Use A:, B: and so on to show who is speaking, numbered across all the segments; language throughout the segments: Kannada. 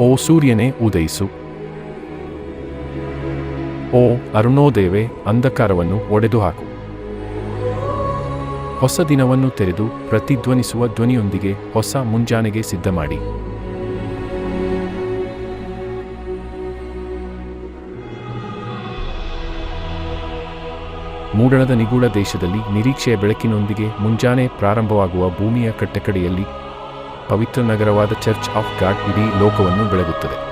A: ಓ ಸೂರ್ಯನೇ ಉದಯಿಸು ಓ ಅರುಣೋದೇವೆ ಅಂಧಕಾರವನ್ನು ಒಡೆದುಹಾಕು. ಹೊಸ ದಿನವನ್ನು ತೆರೆದು ಪ್ರತಿಧ್ವನಿಸುವ ಧ್ವನಿಯೊಂದಿಗೆ ಹೊಸ ಮುಂಜಾನೆಗೆ ಸಿದ್ಧ ಮಾಡಿ ಮೂಡಣದ ನಿಗೂಢ ದೇಶದಲ್ಲಿ ನಿರೀಕ್ಷೆಯ ಬೆಳಕಿನೊಂದಿಗೆ ಮುಂಜಾನೆ ಪ್ರಾರಂಭವಾಗುವ ಭೂಮಿಯ ಕಟ್ಟಕಡೆಯಲ್ಲಿ ಪವಿತ್ರ ನಗರವಾದ ಚರ್ಚ್ ಆಫ್ ಗಾಡ್ ಇಡೀ ಲೋಕವನ್ನು ಬೆಳಗುತ್ತದೆ.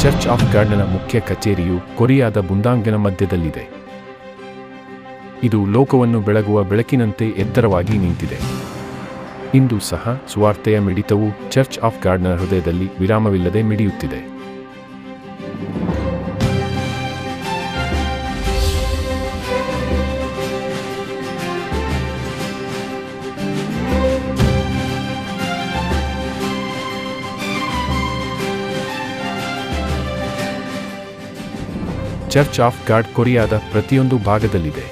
A: ಚರ್ಚ್ ಆಫ್ ಗಾರ್ಡ್ನ ಮುಖ್ಯ ಕಚೇರಿಯು ಕೊರಿಯಾದ ಬುಂದಾಂಗನ ಮಧ್ಯದಲ್ಲಿದೆ. ಇದು ಲೋಕವನ್ನು ಬೆಳಗುವ ಬೆಳಕಿನಂತೆ ಎತ್ತರವಾಗಿ ನಿಂತಿದೆ. ಇಂದು ಸಹ ಸುವಾರ್ತೆಯ ಮಿಡಿತವು ಚರ್ಚ್ ಆಫ್ ಗಾರ್ಡ್ನ ಹೃದಯದಲ್ಲಿ ವಿರಾಮವಿಲ್ಲದೆ ಮಿಡಿಯುತ್ತಿದೆ. ಚರ್ಚ್ ಆಫ್ ಗಾಡ್ ಕೊರಿಯಾದ ಪ್ರತಿಯೊಂದು ಭಾಗದಲ್ಲಿದೆ.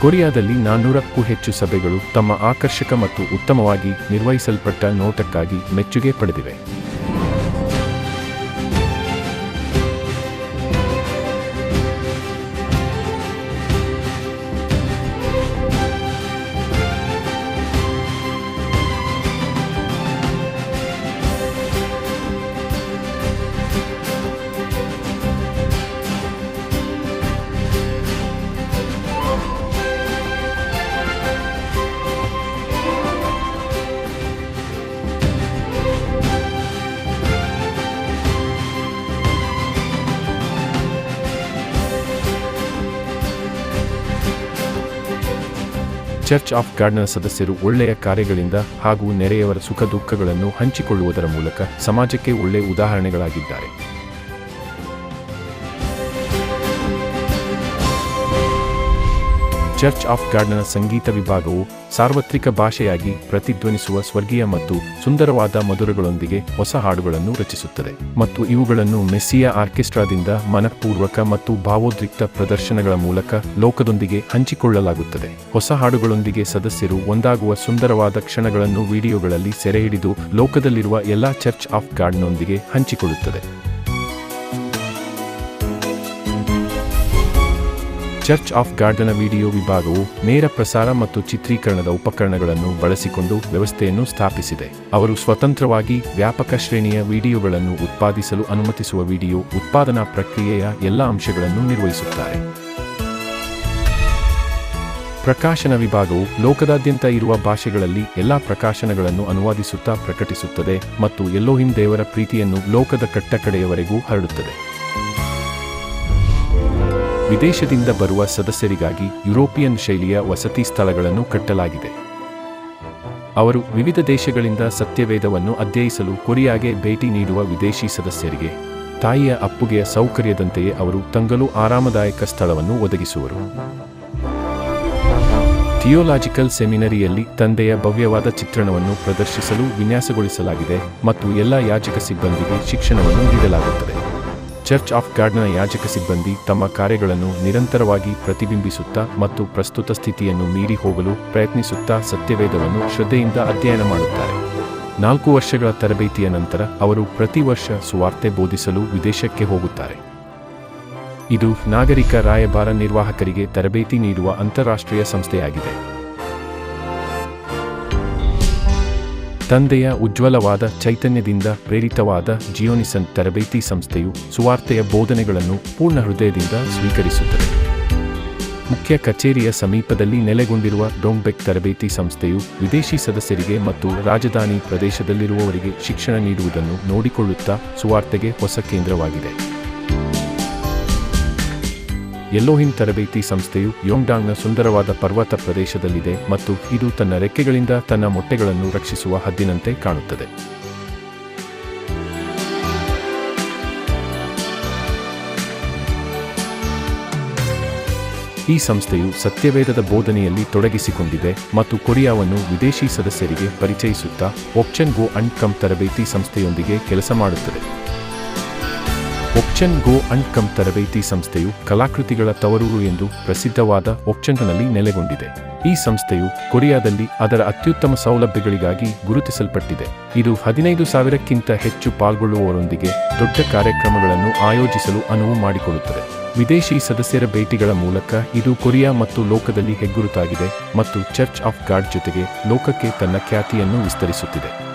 A: ಕೊರಿಯಾದಲ್ಲಿ ನಾನ್ನೂರಕ್ಕೂ ಹೆಚ್ಚು ಸಭೆಗಳು ತಮ್ಮ ಆಕರ್ಷಕ ಮತ್ತು ಉತ್ತಮವಾಗಿ ನಿರ್ವಹಿಸಲ್ಪಟ್ಟ ನೋಟಕ್ಕಾಗಿ ಮೆಚ್ಚುಗೆ ಪಡೆದಿವೆ. ಚರ್ಚ್ ಆಫ್ ಗಾಡ್ನ ಸದಸ್ಯರು ಒಳ್ಳೆಯ ಕಾರ್ಯಗಳಿಂದ ಹಾಗೂ ನೆರೆಯವರ ಸುಖ ದುಃಖಗಳನ್ನು ಹಂಚಿಕೊಳ್ಳುವುದರ ಮೂಲಕ ಸಮಾಜಕ್ಕೆ ಒಳ್ಳೆಯ ಉದಾಹರಣೆಗಳಾಗಿದ್ದಾರೆ. ಚರ್ಚ್ ಆಫ್ ಗಾರ್ಡ್ನ ಸಂಗೀತ ವಿಭಾಗವು ಸಾರ್ವತ್ರಿಕ ಭಾಷೆಯಾಗಿ ಪ್ರತಿಧ್ವನಿಸುವ ಸ್ವರ್ಗೀಯ ಮತ್ತು ಸುಂದರವಾದ ಮಧುರಗಳೊಂದಿಗೆ ಹೊಸ ಹಾಡುಗಳನ್ನು ರಚಿಸುತ್ತದೆ ಮತ್ತು ಇವುಗಳನ್ನು ಮೆಸ್ಸಿಯ ಆರ್ಕೆಸ್ಟ್ರಾದಿಂದ ಮನಃಪೂರ್ವಕ ಮತ್ತು ಭಾವೋದ್ರಿಕ್ತ ಪ್ರದರ್ಶನಗಳ ಮೂಲಕ ಲೋಕದೊಂದಿಗೆ ಹಂಚಿಕೊಳ್ಳಲಾಗುತ್ತದೆ. ಹೊಸ ಹಾಡುಗಳೊಂದಿಗೆ ಸದಸ್ಯರು ಒಂದಾಗುವ ಸುಂದರವಾದ ಕ್ಷಣಗಳನ್ನು ವಿಡಿಯೋಗಳಲ್ಲಿ ಸೆರೆಹಿಡಿದು ಲೋಕದಲ್ಲಿರುವ ಎಲ್ಲಾ ಚರ್ಚ್ ಆಫ್ ಗಾರ್ಡ್ನೊಂದಿಗೆ ಹಂಚಿಕೊಳ್ಳುತ್ತದೆ. ಚರ್ಚ್ ಆಫ್ ಗಾರ್ಡನ ವಿಡಿಯೋ ವಿಭಾಗವು ನೇರ ಪ್ರಸಾರ ಮತ್ತು ಚಿತ್ರೀಕರಣದ ಉಪಕರಣಗಳನ್ನು ಬಳಸಿಕೊಂಡು ವ್ಯವಸ್ಥೆಯನ್ನು ಸ್ಥಾಪಿಸಿದೆ. ಅವರು ಸ್ವತಂತ್ರವಾಗಿ ವ್ಯಾಪಕ ಶ್ರೇಣಿಯ ವಿಡಿಯೋಗಳನ್ನು ಉತ್ಪಾದಿಸಲು ಅನುಮತಿಸುವ ವಿಡಿಯೋ ಉತ್ಪಾದನಾ ಪ್ರಕ್ರಿಯೆಯ ಎಲ್ಲ ಅಂಶಗಳನ್ನು ನಿರ್ವಹಿಸುತ್ತಾರೆ. ಪ್ರಕಾಶನ ವಿಭಾಗವು ಲೋಕದಾದ್ಯಂತ ಇರುವ ಭಾಷೆಗಳಲ್ಲಿ ಎಲ್ಲಾ ಪ್ರಕಾಶನಗಳನ್ನು ಅನುವಾದಿಸುತ್ತಾ ಪ್ರಕಟಿಸುತ್ತದೆ ಮತ್ತು ಎಲ್ಲೋಹಿಂ ದೇವರ ಪ್ರೀತಿಯನ್ನು ಲೋಕದ ಕಟ್ಟಕಡೆಯವರೆಗೂ ಹರಡುತ್ತದೆ. ವಿದೇಶದಿಂದ ಬರುವ ಸದಸ್ಯರಿಗಾಗಿ ಯುರೋಪಿಯನ್ ಶೈಲಿಯ ವಸತಿ ಸ್ಥಳಗಳನ್ನು ಕಟ್ಟಲಾಗಿದೆ. ಅವರು ವಿವಿಧ ದೇಶಗಳಿಂದ ಸತ್ಯವೇದವನ್ನು ಅಧ್ಯಯಿಸಲು ಕೊರಿಯಾಗೆ ಭೇಟಿ ನೀಡುವ ವಿದೇಶಿ ಸದಸ್ಯರಿಗೆ, ತಾಯಿಯ ಅಪ್ಪುಗೆಯ ಸೌಕರ್ಯದಂತೆಯೇ ಅವರು ತಂಗಲು ಆರಾಮದಾಯಕ ಸ್ಥಳವನ್ನು ಒದಗಿಸುವರು. ಥಿಯೋಲಾಜಿಕಲ್ ಸೆಮಿನರಿಯಲ್ಲಿ ತಂದೆಯ ಭವ್ಯವಾದ ಚಿತ್ರಣವನ್ನು ಪ್ರದರ್ಶಿಸಲು ವಿನ್ಯಾಸಗೊಳಿಸಲಾಗಿದೆ ಮತ್ತು ಎಲ್ಲ ಯಾಜಕ ಸಿಬ್ಬಂದಿಗೆ ಶಿಕ್ಷಣವನ್ನು ನೀಡಲಾಗುತ್ತದೆ. ಚರ್ಚ್ ಆಫ್ ಗಾಡ್ನ ಯಾಜಕ ಸಿಬ್ಬಂದಿ ತಮ್ಮ ಕಾರ್ಯಗಳನ್ನು ನಿರಂತರವಾಗಿ ಪ್ರತಿಬಿಂಬಿಸುತ್ತಾ ಮತ್ತು ಪ್ರಸ್ತುತ ಸ್ಥಿತಿಯನ್ನು ಮೀರಿ ಹೋಗಲು ಪ್ರಯತ್ನಿಸುತ್ತಾ ಸತ್ಯವೇದವನ್ನು ಶ್ರದ್ಧೆಯಿಂದ ಅಧ್ಯಯನ ಮಾಡುತ್ತಾರೆ. ನಾಲ್ಕು ವರ್ಷಗಳ ತರಬೇತಿಯ ನಂತರ ಅವರು ಪ್ರತಿ ವರ್ಷ ಸುವಾರ್ತೆ ಬೋಧಿಸಲು ವಿದೇಶಕ್ಕೆ ಹೋಗುತ್ತಾರೆ. ಇದು ನಾಗರಿಕ ರಾಯಭಾರ ನಿರ್ವಾಹಕರಿಗೆ ತರಬೇತಿ ನೀಡುವ ಅಂತಾರಾಷ್ಟ್ರೀಯ ಸಂಸ್ಥೆಯಾಗಿದೆ. ತಂದೆಯ ಉಜ್ವಲವಾದ ಚೈತನ್ಯದಿಂದ ಪ್ರೇರಿತವಾದ ಜಿಯೋನಿಸನ್ ತರಬೇತಿ ಸಂಸ್ಥೆಯು ಸುವಾರ್ತೆಯ ಬೋಧನೆಗಳನ್ನು ಪೂರ್ಣ ಹೃದಯದಿಂದ ಸ್ವೀಕರಿಸುತ್ತದೆ. ಮುಖ್ಯ ಕಚೇರಿಯ ಸಮೀಪದಲ್ಲಿ ನೆಲೆಗೊಂಡಿರುವ ಡೊಂಗ್ಬೆಕ್ ತರಬೇತಿ ಸಂಸ್ಥೆಯು ವಿದೇಶಿ ಸದಸ್ಯರಿಗೆ ಮತ್ತು ರಾಜಧಾನಿ ಪ್ರದೇಶದಲ್ಲಿರುವವರಿಗೆ ಶಿಕ್ಷಣ ನೀಡುವುದನ್ನು ನೋಡಿಕೊಳ್ಳುತ್ತಾ ಸುವಾರ್ತೆಗೆ ಹೊಸ ಕೇಂದ್ರವಾಗಿದೆ. ಯೆಲ್ಲೋಹಿನ್ ತರಬೇತಿ ಸಂಸ್ಥೆಯು ಯೋಂಗ್ಡಾಂಗ್ನ ಸುಂದರವಾದ ಪರ್ವತ ಪ್ರದೇಶದಲ್ಲಿದೆ ಮತ್ತು ಇದು ತನ್ನ ರೆಕ್ಕೆಗಳಿಂದ ತನ್ನ ಮೊಟ್ಟೆಗಳನ್ನು ರಕ್ಷಿಸುವ ಹದ್ದಿನಂತೆ ಕಾಣುತ್ತದೆ. ಈ ಸಂಸ್ಥೆಯು ಸತ್ಯವೇದದ ಬೋಧನೆಯಲ್ಲಿ ತೊಡಗಿಸಿಕೊಂಡಿದೆ ಮತ್ತು ಕೊರಿಯಾವನ್ನು ವಿದೇಶಿ ಸದಸ್ಯರಿಗೆ ಪರಿಚಯಿಸುತ್ತಾ ಒಪ್ಚನ್ ಗೋ ಅಂಡ್ ಕಮ್ ತರಬೇತಿ ಸಂಸ್ಥೆಯೊಂದಿಗೆ ಕೆಲಸ ಮಾಡುತ್ತದೆ. ಒಪ್ಚನ್ ಗೋ ಅಂಡ್ ಕಮ್ ತರಬೇತಿ ಸಂಸ್ಥೆಯು ಕಲಾಕೃತಿಗಳ ತವರೂರು ಎಂದು ಪ್ರಸಿದ್ಧವಾದ ಒಪ್ಚನ್ನಲ್ಲಿ ನೆಲೆಗೊಂಡಿದೆ. ಈ ಸಂಸ್ಥೆಯು ಕೊರಿಯಾದಲ್ಲಿ ಅದರ ಅತ್ಯುತ್ತಮ ಸೌಲಭ್ಯಗಳಿಗಾಗಿ ಗುರುತಿಸಲ್ಪಟ್ಟಿದೆ. ಇದು ಹದಿನೈದು ಸಾವಿರಕ್ಕಿಂತ ಹೆಚ್ಚು ಪಾಲ್ಗೊಳ್ಳುವವರೊಂದಿಗೆ ದೊಡ್ಡ ಕಾರ್ಯಕ್ರಮಗಳನ್ನು ಆಯೋಜಿಸಲು ಅನುವು ಮಾಡಿಕೊಡುತ್ತದೆ. ವಿದೇಶಿ ಸದಸ್ಯರ ಭೇಟಿಗಳ ಮೂಲಕ ಇದು ಕೊರಿಯಾ ಮತ್ತು ಲೋಕದಲ್ಲಿ ಹೆಗ್ಗುರುತಾಗಿದೆ ಮತ್ತು ಚರ್ಚ್ ಆಫ್ ಗಾಡ್ ಜೊತೆಗೆ ಲೋಕಕ್ಕೆ ತನ್ನ ಖ್ಯಾತಿಯನ್ನು ವಿಸ್ತರಿಸುತ್ತಿದೆ.